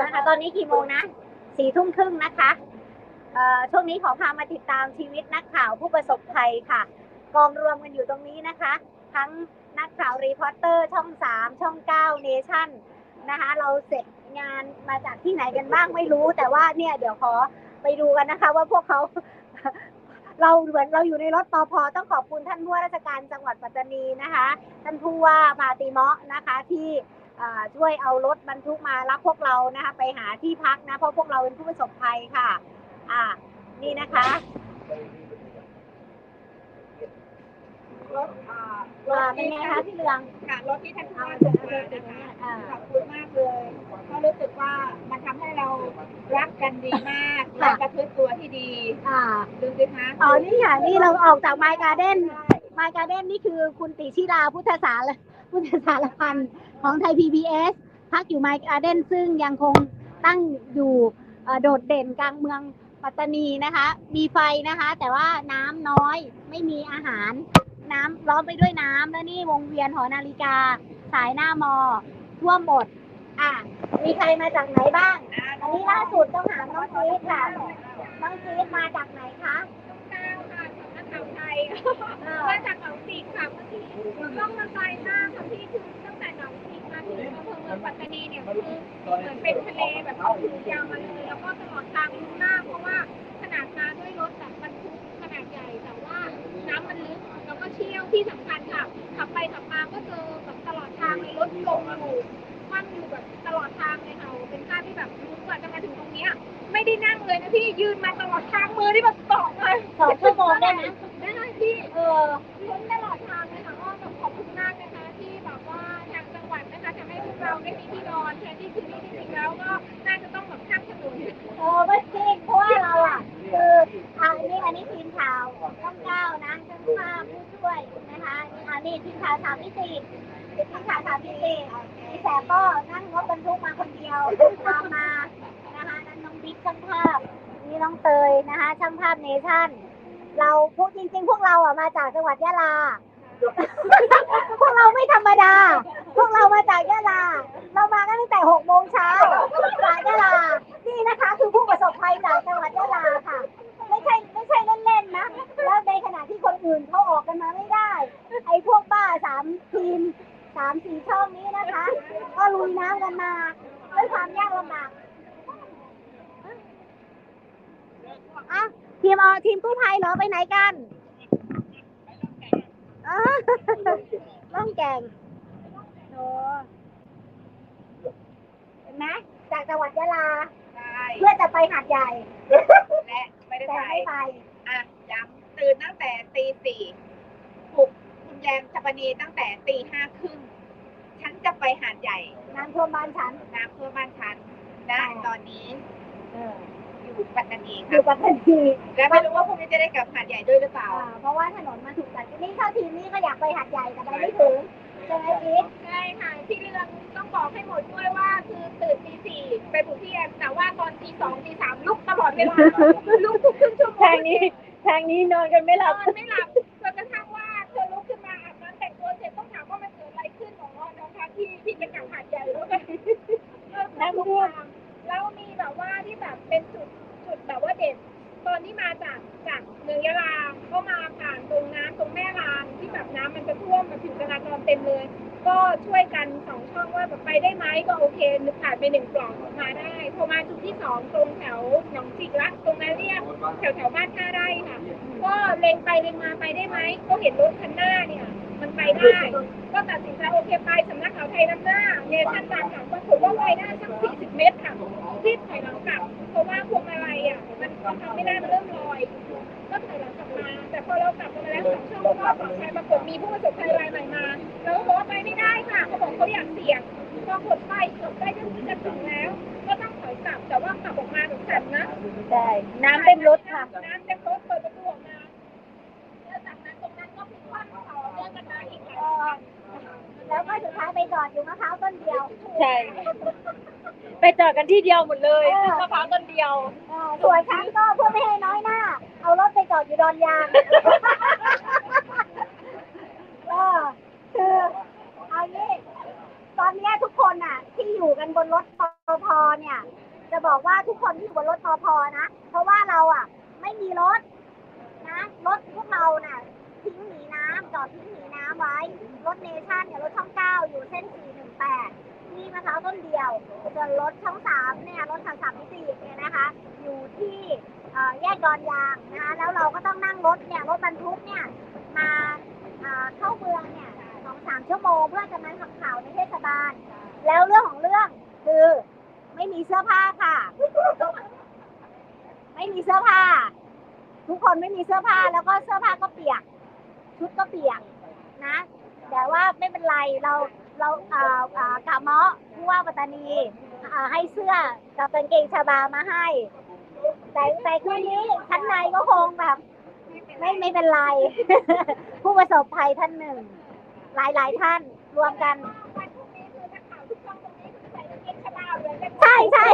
นะคะ ตอนนี้กี่โมงนะสี่ทุ่มครึ่งนะคะเอ่อช่วงนี้ขอพามาติดตามชีวิตนักข่าวผู้ประสบภัยค่ะ กองรวมกันอยู่ตรงนี้นะคะ ทั้งนักข่าวรีพอร์เตอร์ช่องสามช่องเก้าเนชั่นนะคะ เราเสร็จงานมาจากที่ไหนกันบ้างไม่รู้ แต่ว่าเนี่ยเดี๋ยวขอไปดูกันนะคะ ว่าพวกเขาเราเหมือนเราอยู่ในรถปอพอต้องขอบคุณท่านผู้ว่าราชการจังหวัดปัตตานีนะคะ ท่านผู้ว่ามาติเมาะนะคะที่ ช่วยเอารถบรรทุกมารับพวกเรานะคะไปหาที่พักนะเพราะพวกเราเป็นผู้ประสบภัยค่ะ อ่า นี่นะคะรถอ่ารอ่าถเป็นที่ไงคะพี่เรืองค่ะรถที่ท่านผู้เอาว่าเชิส่ญงเลมายนะคะอ่าขอบคุณมากเลยก็รู้สึกว่ามันทำให้เรารักกันดีมากและประพฤติตัวที่ดีอ่าดูสิคะอ๋อนี่ค่ะนี่เราออกจากไมการ์เด้นไมการ์เด้นนี่คือคุณติชิราพุทธสาร พุทธสารพันธ์ของไทย PBS พักอยู่ไมการ์เดนซึ่งยังคงตั้งอยู่โดดเด่นกลางเมืองปัตตานีนะคะ มีไฟนะคะ แต่ว่าน้ำน้อยไม่มีอาหาร น้ำล้อมไปด้วยน้ำแล้วนี่วงเวียนหอนาฬิกา สายหน้ามอ ทั่วหมด อะ มีใครมาจากไหนบ้าง อันนี้ล่าสุดต้องถามน้องจี๊ดค่ะ น้องจี๊ดมาจากไหนคะ มาจากหนองสีค่ะเมื่อกี้ต้องมาไกลมากค่ะพี่คือตั้งแต่หนองสีมาถึงอำเภอเมืองปัตตานีเนี่ยคือเหมือนเป็นทะเลแบบยาวมาเลยแล้วก็ตลอดทางลึกมากเพราะว่าขนาดมาด้วยรถแบบบรรทุกขนาดใหญ่แต่ว่าน้ำมันลึกแล้วก็เชี่ยวที่สำคัญค่ะขับไปขับมาก็เจอแบบตลอดทางในรถจมอยู่คว่ำอยู่แบบตลอดทางเลยค่ะเป็นภาพที่แบบรู้กว่าจะมาถึงตรงเนี้ยไม่ได้นั่งเลยนะพี่ยืนมาตลอดทางมือที่แบบเกเลยสองชั่วโมงได้ไหม ได้พี่เออล้นตลอดทางเลยค่ะก็แบบขอบคุณมากนะคะที่แบบว่าทางจังหวัดนะคะทำให้พวกเราได้มีที่นอนแทนที่คืนนี้จริงๆแล้วก็น่าจะต้องแบบข้ามถนนเออไม่จริงเพราะว่าเราอะคืออันนี้อันนี้ทีมข่าวต้องก้าวนะช่างภาพผู้ช่วยนะคะอันนี้ทีมข่าวสามมิติทีมข่าวสามมิติพี่แสบก็นั่งรถบรรทุกมาคนเดียวตามมานะคะนั่นน้องบิ๊กช่างภาพนี่น้องเตยนะคะช่างภาพเนชั่น เราพวกจริง ๆ พวกเราอะมาจากจังหวัดยะลา พวกเราไม่ธรรมดา พวกเรามาจากยะลา เรามากันตั้งแต่หกโมงเช้าจากยะลา นี่นะคะคือผู้ประสบภัยจากจังหวัดยะลาค่ะ ไม่ใช่ไม่ใช่เล่นๆนะ แล้วในขณะที่คนอื่นเขาออกกันมาไม่ได้ ไอ้พวกบ้าสามทีมสามสี่ช่องนี้นะคะ ก็ลุยน้ำกันมาด้วยความยากลำบากอะทีมอทีมกู้ภัย เหรอไปไหนกันอ๋อล่องแก่งโอ้เห็นไหมจากจังหวัดยะลา ใช่เพื่อจะไปหาดใหญ่ และไม่ได้แต่ไปไม่ไปอะย้ำตื่นตั้งแต่ตีสี่ปลุกคุณแยมจัปนีตั้งแต่ตีห้าครึ่งฉันจะไปหาดใหญ่น้ำท่วมบ้านฉันน้ำเพื่อบ้านฉันและอ๋อตอนนี้ เออ อยู่ปัตตานีอค่ะยู่กับทันทีและไม่รู้ว่าพรุ่งนี้จะได้กลับหาดใหญ่ด้วยหรือเปล่า อ่าเพราะว่าถนนมันถูกตัดนี่ถ้าทีมนี้ก็อยากไปหาดใหญ่แต่ไปไม่ถึงใช่ไหมพีทใช่ค่ะที่เรืองต้องบอกให้หมดด้วยว่าคือตื่นตีสี่ไปปลุกพี่แอมแต่ว่าตอนตีสองตีสามลุกตลอดเวลาลุกทุกครึ่งชั่วโมงทางนี้ทางนี้นอนกันไม่หนลัอบนไม่หลับจนกระทั่งว่าเธอลุกขึ้นมาอาบน้ำแต่งตัวเสร็จต้องถามว่ามันเกิดอะไรขึ้นของน้องน้องคะที่ที่จะกลับหาดใหญ่แล้วกันน้ำท่วม แล้วมีแบบว่าที่แบบเป็นจุดจุดแบบว่า เด่นตอนที่มาจากจากเมืองยะลาก็มาผ่านตรงน้ำตรงแม่ลานที่แบบน้ำมันจะท่วมมาถึงจราจรเต็มเลย ก็ช่วยกันสองช่องว่าแบบไปได้ไหมก็โอเคนึกผ่านไปหนึ่งกล่องมาได้พอมาจุดที่สองตรงแถวหนองจิกละตรงนั้นเรียกแถวแถวบ้านท่าไร่ค่ะ ก็เลงไปเลงมาไปได้ไหมก็เห็นรถคันหน้าเนี่ย มันไปได้ ก็ตัดสินใจโอเคไปสำนักข่าวไทยน้ำหน้าเนชั่นตามหลังปรากฏว่าไปได้สัก40เมตรค่ะรีบถอยหลังกลับ เพราะว่าพวงมาลัยอะมันมันทำไม่ได้มันเริ่มลอยก็ถอยหลังกลับมา แต่พอเรากลับมาแล้วสองชั่วโมงก็ปลอดภัยปรากฏมีผู้ประสบภัยรายใหม่มาแล้วก็บอกว่าไปไม่ได้ค่ะเขาบอกเขาอยากเสี่ยงพอกดไปกดไปจนจะถึงแล้ว ก็ต้องถอยกลับแต่ว่ากลับออกมาหนูสั่นนะใช่น้ำเต็มรถค่ะน้ำเต็มรถเปิดประตู อดอยู่มะพร้าวต้นเดียวใช่ ไปจอดกันที่เดียวหมดเลยซึ่งมะพร้าวต้นเดียวอ่าส่วนฉันก็เพื่อไม่ให้น้อยหน้า เอารถไปจอดอยู่ดอนยางก็คือเอางี้ตอนเนี้ยทุกคนอะ ที่อยู่กันบนรถปปพเนี่ย จะบอกว่าทุกคนที่อยู่บนรถปพนะ เพราะว่าเราอะ ไม่มีรถ นะรถพวกเราน่ะทิ้งหนีน้ำจ อดทิ้งหนีน้ำไว้ รถเนชั่นเนี่ยรถช่องเก้าอยู่เส้น 418 ที่มะพร้าวต้นเดียว ส่วนรถช่องสามเนี่ยรถสามสามพิเศษเนี่ยนะคะ อยู่ที่แยกดอนยางนะคะแล้วเราก็ต้องนั่งรถเนี่ยรถบรรทุกเนี่ยมาเอ่อเข้าเมืองเนี่ยสองสามชั่วโมงเพื่อจะมาทำข่าวในเทศบาล แล้วเรื่องของเรื่องคือไม่มีเสื้อผ้าค่ะ ไม่มีเสื้อผ้า ทุกคนไม่มีเสื้อผ้าแล้วก็เสื้อผ้าก็เปียก ชุดก็เปียกนะ แต่ว่าไม่เป็นไรเราเราเอ่อเอ่อกาเมาะผู้ว่าปัตตานีอ่อให้เสื้อกับกางเกงชาบามาให้ แต่แต่คืนนี้ชั้นในก็คงแบบไม่ไม่เป็นไร ผู้ประสบภัยท่านหนึ่ง หลายหลายท่านรวมกันใช่ใช่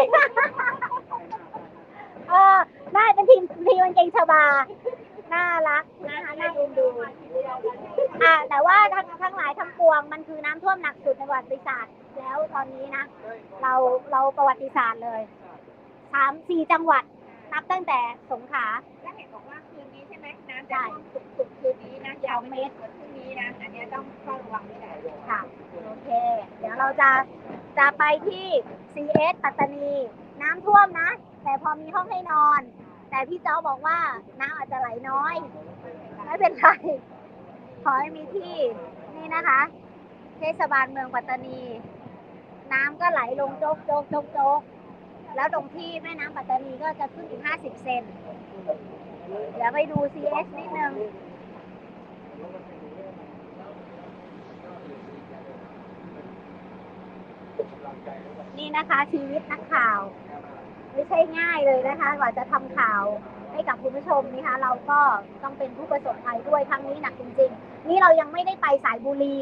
เออน่าเป็นทีมทีมกางเกงชาบา น่ารักนะคะน่าเอ็นดูอ่า แต่ว่าทั้งทั้งหลายทั้งปวงมันคือน้ำท่วมหนักสุดในประวัติศาสตร์ แล้วตอนนี้นะ เราเราประวัติศาสตร์เลยสามสี่จังหวัดนับตั้งแต่สงขลา แล้วเห็นบอกว่าคืนนี้ใช่ไหมน้ำจะท่วมสุดสุดคืนนี้นะยาวเมตรพรุ่งนี้นะอันเนี้ยต้องเฝ้าระวังไม่ได้ค่ะโอเค เดี๋ยวเราจะจะไปที่ CS ปัตตานี น้ำท่วมนะ แต่พอมีห้องให้นอน แต่พี่เจ้าบอกว่าน้ำอาจจะไหลน้อย ไม่เป็นไร ขอให้มีที่นี่นะคะ เทศบาลเมืองปัตตานี น้ำก็ไหลลงโจกโจกโจกโจกแล้วตรงที่แม่น้ำปัตตานีก็จะขึ้นอีก 50 เซนเดี๋ยวไปดู CS นิดนึงนี่นะคะชีวิตนักข่าว ไม่ใช่ง่ายเลยนะคะกว่าจะทำข่าวให้กับคุณผู้ชมนะคะ เราก็ต้องเป็นผู้ประสบภัยด้วยครั้งนี้หนักจริง ๆ นี่เรายังไม่ได้ไปสายบุรี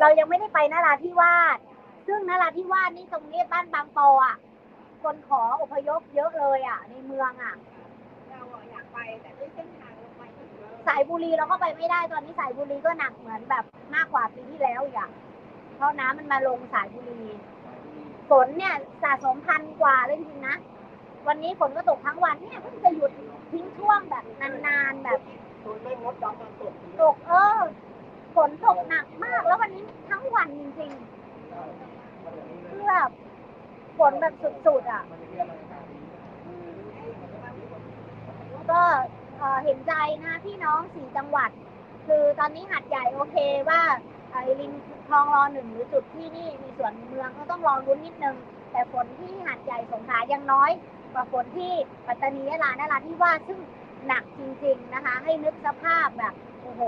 เรายังไม่ได้ไปนราธิวาสซึ่งนราธิวาสนี่ตรงนี้บ้านบางปออะคนขออพยพเยอะเลยอะ ในเมืองอะเราอะอยากไปแต่ด้วยเส้นทางลงไปที่เยอะสายบุรีเราก็ไปไม่ได้ตอนนี้สายบุรีก็หนักเหมือนแบบมากกว่าปีที่แล้วอีกอะเพราะน้ำมันมาลงสายบุรีฝนเนี่ยสะสมพันกว่าเลยจริงๆนะ วันนี้ฝนก็ตกทั้งวันเนี่ยเพิ่งจะหยุดทิ้งช่วงแบบนานๆแบบตกเออฝนตกหนักมาก แล้ววันนี้ทั้งวันจริงๆคือแบบฝนแบบสุดๆอะก็เห็นใจนะพี่น้องสี่จังหวัด คือตอนนี้หัดใหญ่โอเคว่าไอริมคลองรอหนึ่งหรือจุดที่นี่มีส่วนเมืองก็ต้องรอรุ้นนิดนึง แต่ฝนที่หัดใหญ่สงขลายังน้อย กว่าฝนที่ปัตตานียะลานราธิวาสซึ่งหนักจริง ๆนะคะ ให้นึกสภาพแบบโอ้โห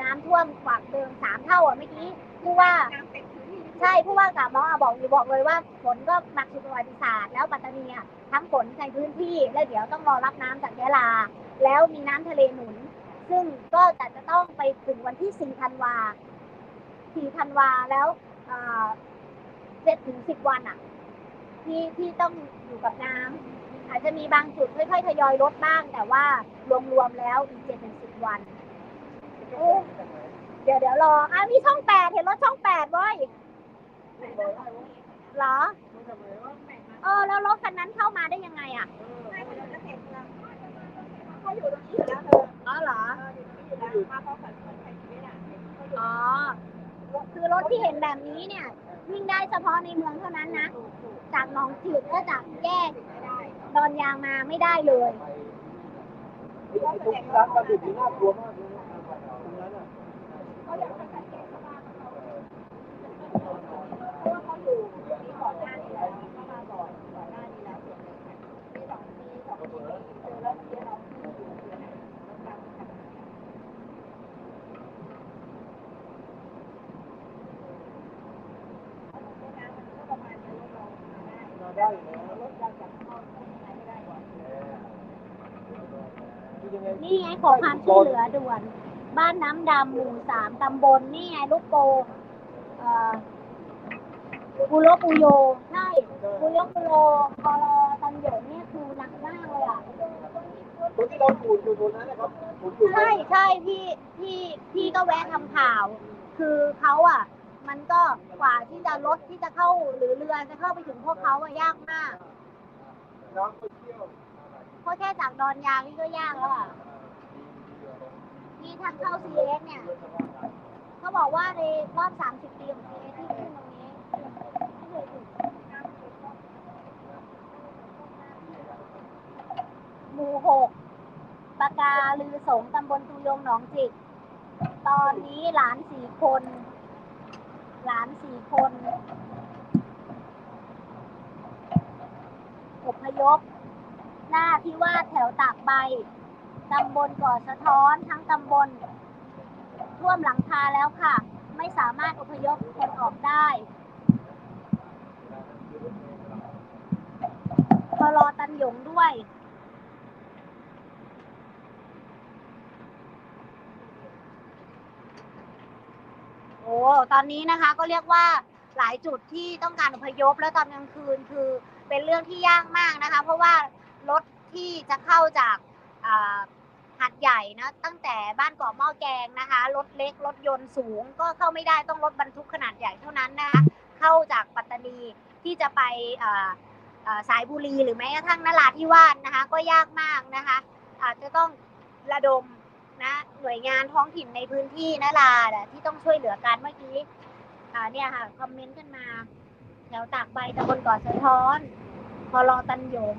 น้ำท่วมกว่าเดิมสามเท่าอะเมื่อกี้ผู้ว่าน้ำเต็มพื้นที่ใช่ผู้ว่ากาบมอบอกอยู่บอกเลยว่าฝนก็หนักสุดประวัติศาสตร์แล้วปัตตานีอะทั้งฝนในพื้นที่แล้วเดี๋ยวต้องรอรับน้ำจากยะลา แล้วมีน้ำทะเลหนุน ซึ่งก็จะจะต้องไปถึงวันที่4ธันวา4ธันวาแล้วเจ็ดถึง10วันอะ ที่ที่ต้องอยู่กับน้ำอาจจะมีบางจุดค่อยๆทยอยลดบ้าง แต่ว่ารวมๆแล้วอีกเจ็ดถึงสิบวันโอ้เดี๋ยวเดี๋ยวรออะมีช่องแปดเห็นรถช่องแปดเว้ยเหรอเออแล้วรถคันนั้นเข้ามาได้ยังไงอะไม่เหมือนเราจะเห็นเมืองเขาอยู่ตรงนี้อยู่แล้วเธออ๋อเหรอเอออยู่ตรงนี้อยู่แล้วมาเพราะฝันฝันใช้ชีวิตอะเขาอยู่อ๋อคือรถที่เห็นแบบนี้เนี่ย วิ่งได้เฉพาะในเมืองเท่านั้นนะ จากหนองจืดก็จากแยกดอนยางมาไม่ได้เลยตรงร้านปลาดุกนี่น่ากลัวมากเลยนะตรงนั้นอะ เขาอยากจะสังเกตสภาพเขาเพราะว่าเขาอยู่มีก่อนหน้านี้แล้วเขามาก่อนก่อนหน้านี้แล้วส่วนหนึ่งนะมีสองปีสองปีเจอแล้วเมื่อกี้เราขึ้นอยู่เดือนไหนต้องการทำน้ำมันก็ประมาณนี้เรา มาได้อยู่แล้ว รถเราจากข้างนอกเข้าข้างในไม่ได้ก่อน คือยังไง นี่ไง ขอความช่วยเหลือด่วน บ้านน้ำดำหมู่สามตำบลนี่ไงลูกโปเอ่อปูโรปูโยใช่ปูโรปูโรพอรอตันเหยินเนี่ยคือหนักมากเลยอะตรงที่เราปูดอยู่ตรงนั้นนะครับปูดอยู่ใช่ใช่พี่พี่พี่ก็แวะทำข่าว คือเขาอะ มันก็กว่าที่จะรถที่จะเข้าหรือเรือจะเข้าไปถึงพวกเขาอะยากมากน้องไปเที่ยวเพราะแค่จากดอนยางนี่ก็ยากแล้วอะ นี่ทางเข้า CX เนี่ย เขาบอกว่าในรอบ 30 ปีของ CX ที่ขึ้นตรงนี้ไม่เคยถึงหมู่หกปากาลือสงตำบลตุยงหนองจิก ตอนนี้หลานสี่คน หลานสี่คนอพยพหน้าที่ว่าแถวตากใบ ตำบลก่อสะท้อนทั้งตำบล ท่วมหลังคาแล้วค่ะ ไม่สามารถอพยพคนออกได้พอรอตันหยงด้วย โอ้ ตอนนี้นะคะก็เรียกว่าหลายจุดที่ต้องการอพยพแล้วตอนกลางคืนคือเป็นเรื่องที่ยากมากนะคะ เพราะว่ารถที่จะเข้าจากอ่า หัดใหญ่นะ ตั้งแต่บ้านเกาะหม้อแกงนะคะ รถเล็ก รถยนต์สูงก็เข้าไม่ได้ต้องรถบรรทุกขนาดใหญ่เท่านั้นนะคะ เข้าจากปัตตานีที่จะไปสายบุรีหรือแม้กระทั่งนราธิวาสนะคะ ก็ยากมากนะคะอาจจะต้องระดมนะหน่วยงานท้องถิ่นในพื้นที่นราน่ะที่ต้องช่วยเหลือกันเมื่อกี้เนี่ยค่ะคอมเมนต์ขึ้นมาแถวตากใบตำบลเกาะสะท้อนพอรอตันหยง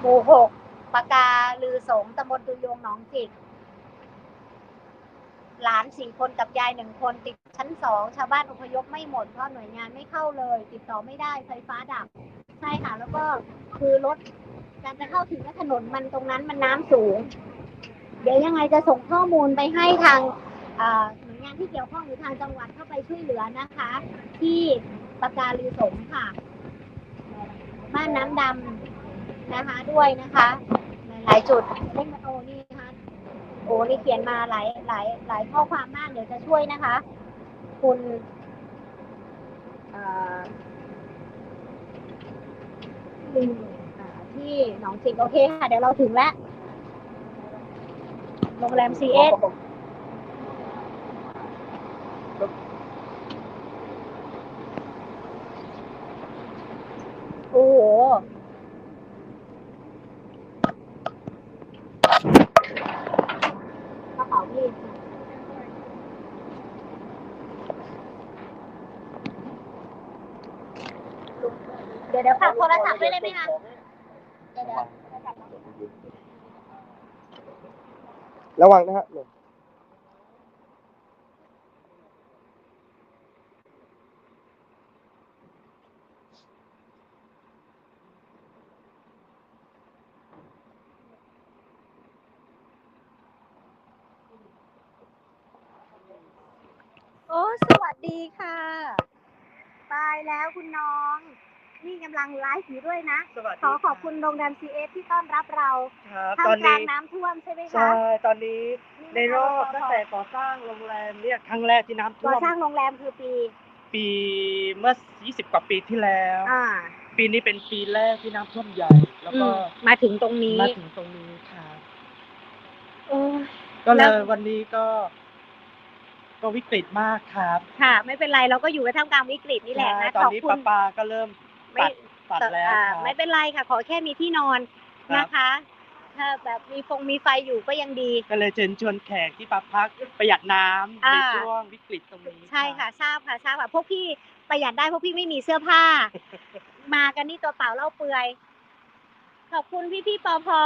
หมู่หก ปากาลือสงตำบลตุยงหนองจิก หลานสี่คนกับยายหนึ่งคนติดชั้นสองชาวบ้านอพยพไม่หมดเพราะหน่วยงานไม่เข้าเลย ติดต่อไม่ได้ไฟฟ้าดับ ใช่ค่ะ แล้วก็คือรถการจะเข้าถึงถนนมันตรงนั้นมันน้ำสูง เดี๋ยวยังไงจะส่งข้อมูลไปให้ทางหน่วยงานที่เกี่ยวข้องหรือทางจังหวัดเข้าไปช่วยเหลือนะคะ ที่ปากาลือสงค่ะ บ้านน้ำดำ นะคะด้วยนะคะหลายจุดเล่นโอนี่นะคะโอ้นี่เขียนมาหลายหลายหลายข้อความมากเดี๋ยวจะช่วยนะคะ คุณเอ่ออืมอ่าที่หนองจิกโอเคค่ะ เดี๋ยวเราถึงแล้วโรงแรมซีเอสโอ้โห กระเป๋าพี่เดี๋ยวเดี๋ยวฝากโทร ศัพท์ไว้เลยไหมคะเดี๋ยวระวังนะฮะหลบโอ้ สวัสดีค่ะ ตายแล้วคุณน้อง นี่กำลังไลฟ์อยู่ด้วยนะ สวัสดีขอขอบคุณโรงแรมซีเอสที่ต้อนรับเราครับท่าตมอนกลานี้งน้ำท่วมใช่ไหมคะใช่ตอนนี้ในรอบนี่ตั้งนะคะแต่ก่อสร้างโรงแรมเนี่ยครั้งแรกที่น้ำท่ก่อวมสร้างโรงแรมคือปีปีเมื่อ 20 กว่าปีที่แล้ว อ่าปีนี้เป็นปีแรกที่น้ำท่วมใหญ่ แล้วก็อืมมาถึงตรงนี้มาถึงตรงนี้ครับโอ้ยก็เลแล้ยววันนี้ก็ ก็วิกฤตมากครับค่ะ ไม่เป็นไรเราก็อยู่ในท่ามกลางวิกฤตนี่แหละนะใช่ตอนขอบนี้คุปณลาปาก็เริ่ม ไม่ตัดตัดแล้วอ่าครับไม่เป็นไรค่ะ ขอแค่มีที่นอนครับนะคะ ถ้าแบบมีฟงมีไฟอยู่ก็ยังดี ก็เลยเชิญชวนแขกที่มาพักประหยัดน้ำอ่าในช่วงวิกฤตตรงนี้ใช่รับค่ะทราบค่ะทราบค่ะพวกพี่ประหยัดได้พวกพี่ไม่มีเสื้อผ้า มากันนี่ตัวเปล่าเล่าเปลือย ขอบคุณพี่พี่ๆปอพอ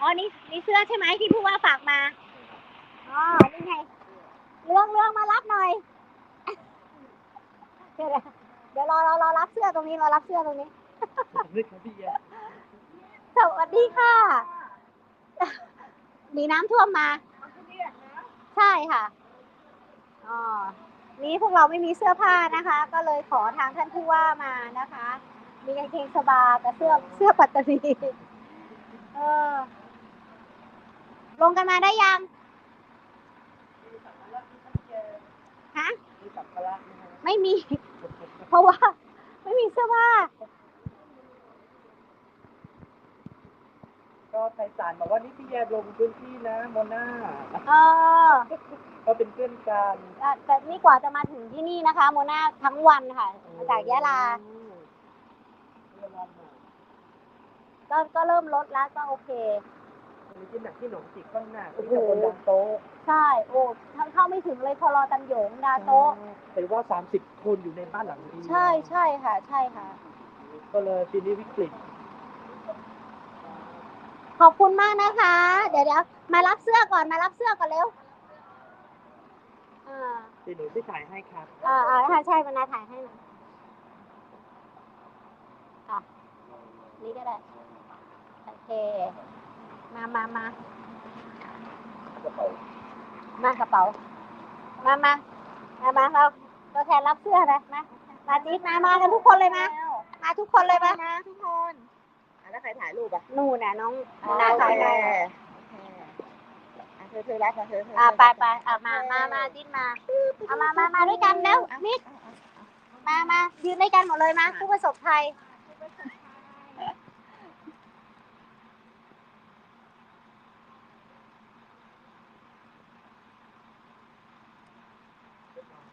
อ๋อนี่นี่เสื้อใช่ไหมที่ผู้ว่าฝากมาอ๋อนี่ไงเรื่องเรื่องมารับหน่อย เดี๋ยวเดี๋ยวรอรอรอรับเสื้อตรงนี้รอรับเสื้อตรงนี้นึกของพี่แย่สวัสดีค่ะหนีน้ำท่วมมา ใช่ค่ะอ๋อนี้พวกเราไม่มีเสื้อผ้านะคะ ก็เลยขอทางท่านผู้ว่ามานะคะ มีกางเกงสบายกับเสื้อเสื้อปัตตานีเออ ลงกันมาได้ยังฮะมีสัม เพราะว่า ไม่มีเสื้อผ้าก็ไพศาลบอกว่านี่พี่แยบลงพื้นที่นะโมนาเออก็เป็นเพื่อนกันแต่นี่กว่าจะมาถึงที่นี่นะคะ โมนาทั้งวันค่ะจากยะลาก็ก็เริ่มลดแล้วก็โอเค วันนี้ที่หนักที่หนองจิกก็หนักที่ตำบลดัโต๊ใช่ โอ้เข้าไม่ถึงเลยคอรอตันหยงดาโตะ แต่ว่าสามสิบ คนอยู่ในบ้านหลังนี้ใช่ใช่ค่ะ ใช่ค่ะ ก็เลยปีนี้วิกฤต ขอบคุณมากนะคะ เดี๋ยวเดี๋ยวมารับเสื้อก่อนมารับเสื้อก่อนเร็วอ่าเดี๋ยวหนูไปถ่ายให้ครับ อ่าอ่าค่ะใช่มานาถ่ายให้น่อะนี่ก็ได้โอเค มามามา มากระเป๋า มามามามาามามามามามามามา ตัวแทนรับเสื้อนะมามาจิ๊บมามากันทุกคนเลยมามาทุกคนเลยมามาทุกคนแล้วใครถ่ายรูปอะนูน่ะน้องนาถ่ายได้เธอเธอรับเธอเธออะไปไปอะมามามาจิ๊บมาเอามามามาด้วยกันเล้วมิดมามายืนด้วยกันหมดเลยมาผู้ประสบภัย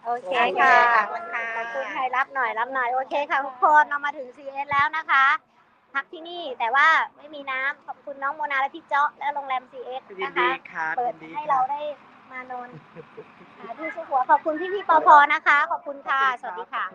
โอเคค่ะขอบคุณค่ะใครรับหน่อยรับหน่อยโอเคค่ะทุกคนเรามาถึง CS แล้วนะคะพักที่นี่แต่ว่าไม่มีน้ำขอบคุณน้องโมนาและพี่เจาะและโรงแรม CS นะคะเปิดให้เราได้มานอนที่สุขัวขอบคุณพี่พี่ปอพอนะคะ ขอบคุณค่ะ สวัสดีค่ะ